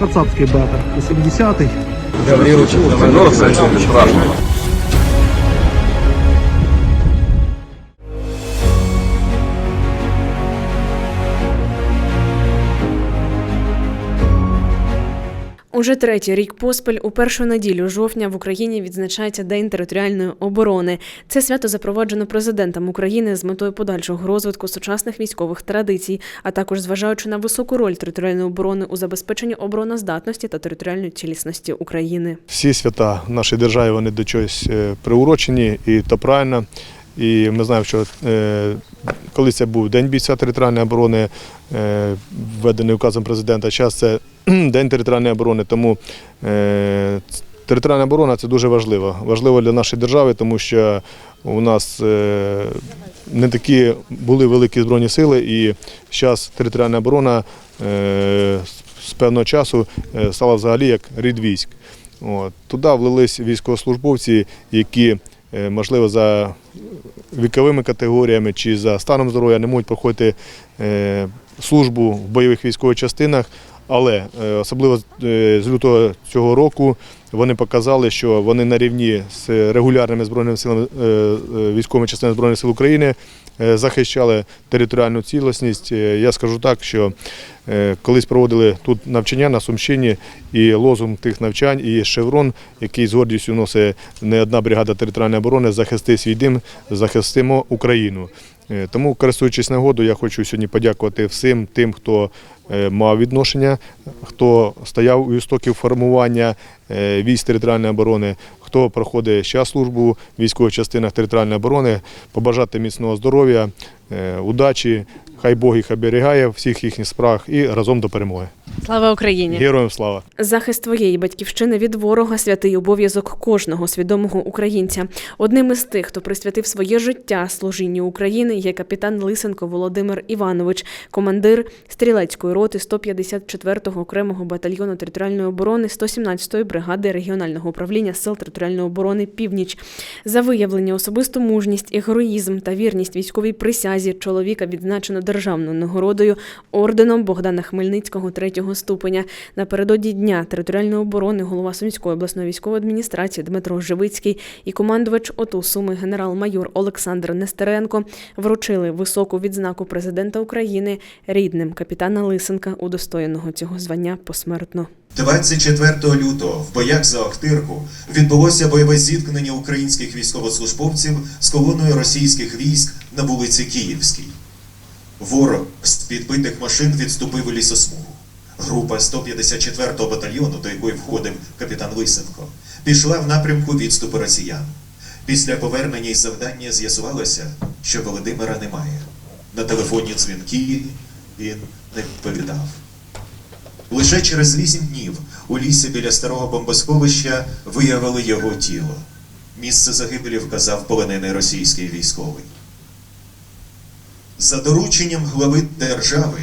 кацапський бетер, 80-й. Уже третій рік поспіль у першу неділю жовтня в Україні відзначається День територіальної оборони. Це свято запроваджено президентом України з метою подальшого розвитку сучасних військових традицій, а також зважаючи на високу роль територіальної оборони у забезпеченні обороноздатності та територіальної цілісності України. Всі свята в нашій державі вони до чогось е, приурочені, і то правильно. І ми знаємо, що е, колись це був День бійця територіальної оборони, введений указом президента. Зараз це День територіальної оборони. Тому е, територіальна оборона це дуже важливо. Важливо для нашої держави, тому що у нас е, не такі були великі збройні сили, і зараз територіальна оборона е, з- певного часу е, стала взагалі як рід військ. Туди влились військовослужбовці, які, е, можливо, за віковими категоріями чи за станом здоров'я не можуть проходити е, службу в бойових військових частинах. Але е, особливо з- е, лютого цього року вони показали, що вони на рівні з регулярними збройними силами е, військовими частинами збройних сил України захищали територіальну цілісність. Я скажу так, що колись проводили тут навчання на Сумщині, і лозунг тих навчань, і шеврон, який з гордістю носить не одна бригада територіальної оборони, захисти свій дім, захистимо Україну. Е, Тому, користуючись нагодою, я хочу сьогодні подякувати всім тим, хто е, мав відношення, хто стояв у істоків формування е, військ територіальної оборони, хто проходить ще службу в військових частинах територіальної оборони, побажати міцного здоров'я, удачі. Хай Бог їх оберігає всіх їхніх справах і разом до перемоги. Слава Україні! Героям слава! Захист твоєї батьківщини від ворога святий обов'язок кожного свідомого українця. Одним із тих, хто присвятив своє життя служінню України, є капітан Лисенко Володимир Іванович, командир стрілецької роти 154-го окремого батальйону територіальної оборони 117-ї бригади регіонального управління сил територіальної оборони Північ. За виявлення особисту мужність і героїзм та вірність військовій присязі чоловіка відзначено державною нагородою орденом Богдана Хмельницького третього ступеня. Напередодні дня територіальної оборони голова Сумської обласної військової адміністрації Дмитро Живицький і командувач ОТУ Суми генерал-майор Олександр Нестеренко вручили високу відзнаку президента України рідним капітана Лисенка, удостоєного цього звання посмертно. 24 лютого в боях за Охтирку відбулося бойове зіткнення українських військовослужбовців з колоною російських військ на вулиці Київській. Ворог з підбитих машин відступив у лісосмугу. Група 154-го батальйону, до якої входив капітан Лисенко, пішла в напрямку відступу росіян. Після повернення із завдання з'ясувалося, що Володимира немає. На телефонні дзвінки він не відповідав. Лише через вісім днів у лісі біля старого бомбосховища виявили його тіло. Місце загибелі вказав полонений російський військовий. За дорученням глави держави,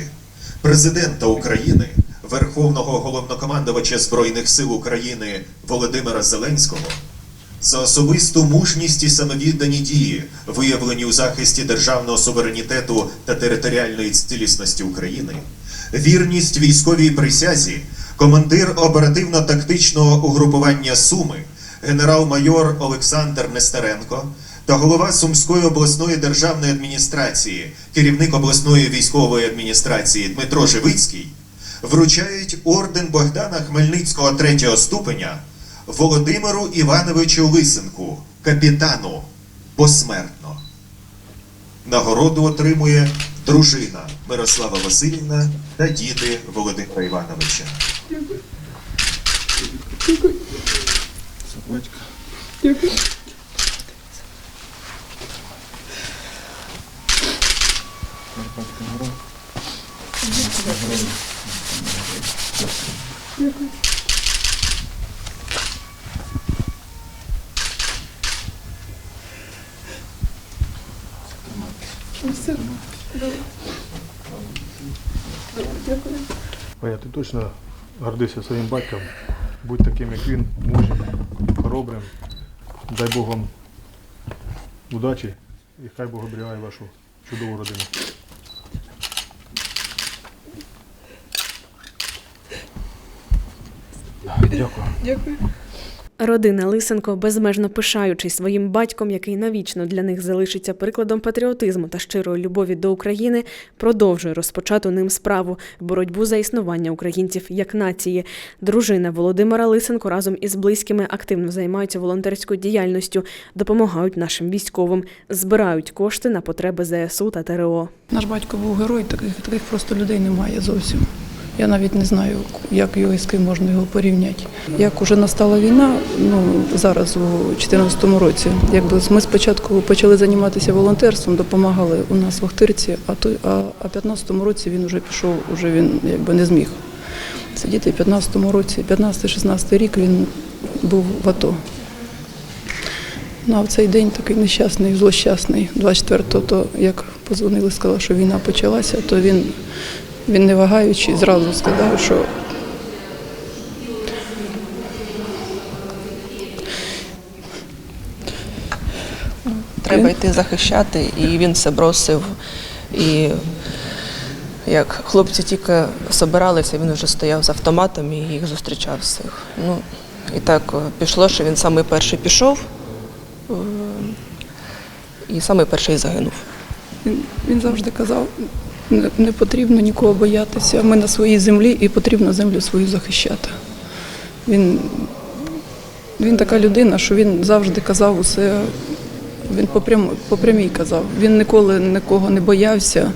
президента України, Верховного головнокомандувача Збройних сил України Володимира Зеленського, за особисту мужність і самовіддані дії, виявлені у захисті державного суверенітету та територіальної цілісності України, вірність військовій присязі, командир оперативно-тактичного угрупування Суми, генерал-майор Олександр Нестеренко та голова Сумської обласної державної адміністрації, керівник обласної військової адміністрації Дмитро Живицький вручають орден Богдана Хмельницького третього ступеня Володимиру Івановичу Лисенку, капітану, посмертно. Нагороду отримує дружина Мирослава Васильівна та діти Володимира Івановича. Ваня, ти точно гордишся своїм батьком. Будь таким, як він, мужнім, хоробрим. Дай Бог вам удачі і хай Бог оберігає вашу чудову родину. Дякую. Родина Лисенко, безмежно пишаючись своїм батьком, який навічно для них залишиться прикладом патріотизму та щирої любові до України, продовжує розпочату ним справу боротьбу за існування українців як нації. Дружина Володимира Лисенко разом із близькими активно займаються волонтерською діяльністю, допомагають нашим військовим, збирають кошти на потреби ЗСУ та ТРО. Наш батько був герой, таких, таких просто людей немає зовсім. Я навіть не знаю, як його і з ким можна його порівняти. Як уже настала війна, ну зараз у 2014 році, якби ми спочатку почали займатися волонтерством, допомагали у нас в Охтирці, а той, а, а в 15 році він вже пішов, уже він якби не зміг сидіти. В 15 році, 15-16 рік він був в АТО. Ну, а в цей день такий нещасний, злощасний, 24-го, то як позвонили, сказали, що війна почалася, то він, він не вагаючи, зразу сказав, що Треба йти захищати, і він все бросив. І як хлопці тільки собиралися, він вже стояв з автоматом і їх зустрічав всіх. Ну, і так е, пішло, що він самий перший пішов е, і самий перший загинув. він, він завжди казав, не, потрібно нікого боятися. Ми на своїй землі і потрібно землю свою захищати. Він, він така людина, що він завжди казав усе, він по, прямій казав. Він ніколи нікого не боявся,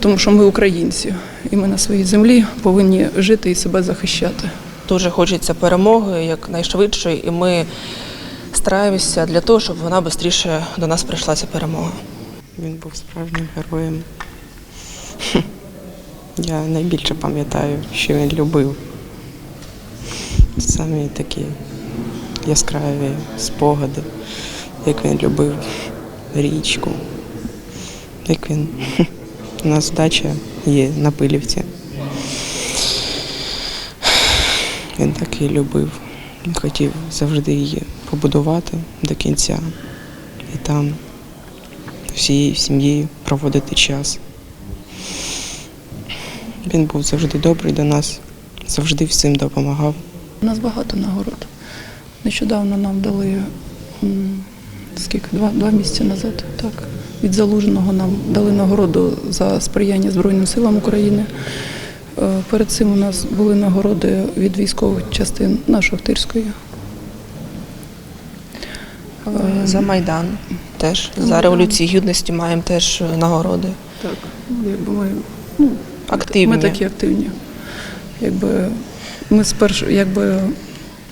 тому що ми українці, і ми на своїй землі повинні жити і себе захищати. Дуже хочеться перемоги якнайшвидшої, і ми стараємося для того, щоб вона швидше до нас прийшла ця перемога. Він був справжнім героєм. Я найбільше пам'ятаю, що він любив. Самі такі яскраві спогади, як він любив річку, як він. У нас дача є на Пилівці. Він так її любив. Він хотів завжди її побудувати до кінця. І там всією сім'єю проводити час. Він був завжди добрий до нас, завжди всім допомагав. У нас багато нагород. Нещодавно нам дали скільки два, два місяці назад, так. Від залужного нам дали нагороду за сприяння Збройним силам України. Е, Перед цим у нас були нагороди від військових частин нашої Охтирської. Е, За Майдан теж. За Революцію Гідності маємо теж е, нагороди. Так, якби ми ну, Активні. Ми такі активні. Якби ми спершу, якби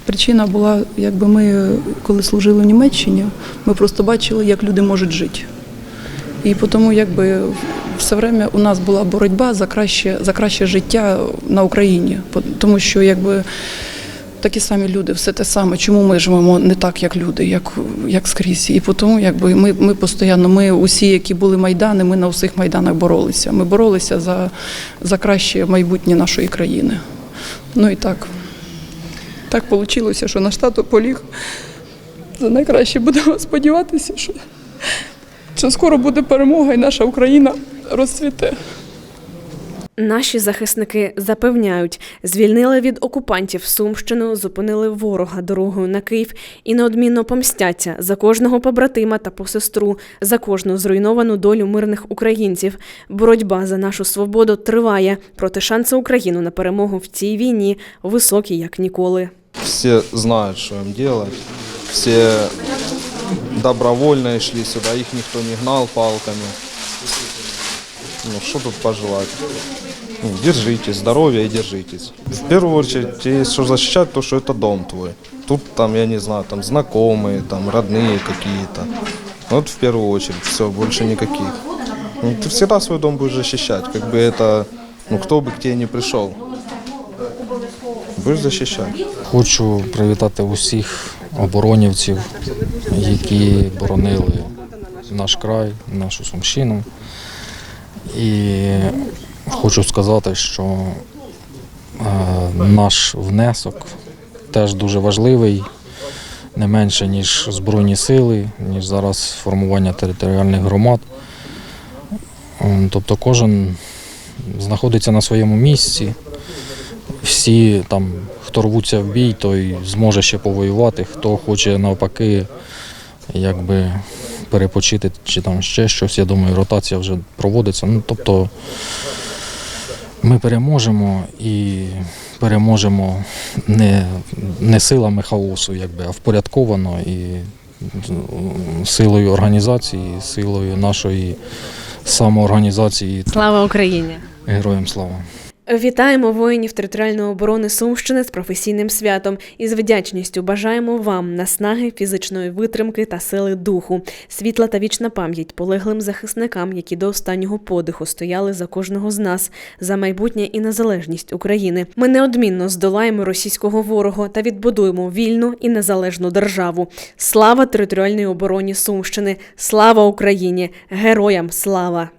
причина була, якби ми, коли служили в Німеччині, ми просто бачили, як люди можуть жити. І тому, якби все время у нас була боротьба за краще, за краще життя на Україні. Тому що якби такі самі люди, все те саме. Чому ми живемо не так, як люди, як, як скрізь? І тому, якби ми, ми постійно, ми усі, які були майдани, ми на усіх майданах боролися. Ми боролися за, за краще майбутнє нашої країни. Ну і так. Так вийшло, що наш тато поліг. За найкраще будемо сподіватися, що, що скоро буде перемога і наша Україна розцвіте. Наші захисники запевняють, звільнили від окупантів Сумщину, зупинили ворога дорогою на Київ і неодмінно помстяться за кожного побратима та посестру, за кожну зруйновану долю мирних українців. Боротьба за нашу свободу триває, проте шанси України на перемогу в цій війні високі як ніколи. Все знают, что им делать. Все добровольно шли сюда, их никто не гнал палками. Ну, что тут пожелать? Ну, держитесь, здоровья и держитесь. В первую очередь, есть что защищать, то, что это дом твой. Тут там, я не знаю, там знакомые, там родные какие-то. Вот в первую очередь, все, больше никаких. Ну, ты всегда свой дом будешь защищать, как бы это, ну, кто бы к тебе не пришел. Будешь защищать. Хочу привітати усіх оборонівців, які боронили наш край, нашу Сумщину. І хочу сказати, що е, наш внесок теж дуже важливий, не менше, ніж Збройні сили, ніж зараз формування територіальних громад. Тобто кожен знаходиться на своєму місці. Всі там, хто рвуться в бій, той зможе ще повоювати, хто хоче навпаки, якби перепочити чи там ще щось. Я думаю, ротація вже проводиться. Ну, тобто ми переможемо і переможемо не, не силами хаосу, якби, а впорядковано і силою організації, силою нашої самоорганізації. Слава Україні! Героям слава! Вітаємо воїнів територіальної оборони Сумщини з професійним святом і з вдячністю бажаємо вам наснаги, фізичної витримки та сили духу, світла та вічна пам'ять полеглим захисникам, які до останнього подиху стояли за кожного з нас, за майбутнє і незалежність України. Ми неодмінно здолаємо російського ворога та відбудуємо вільну і незалежну державу. Слава територіальній обороні Сумщини! Слава Україні! Героям слава!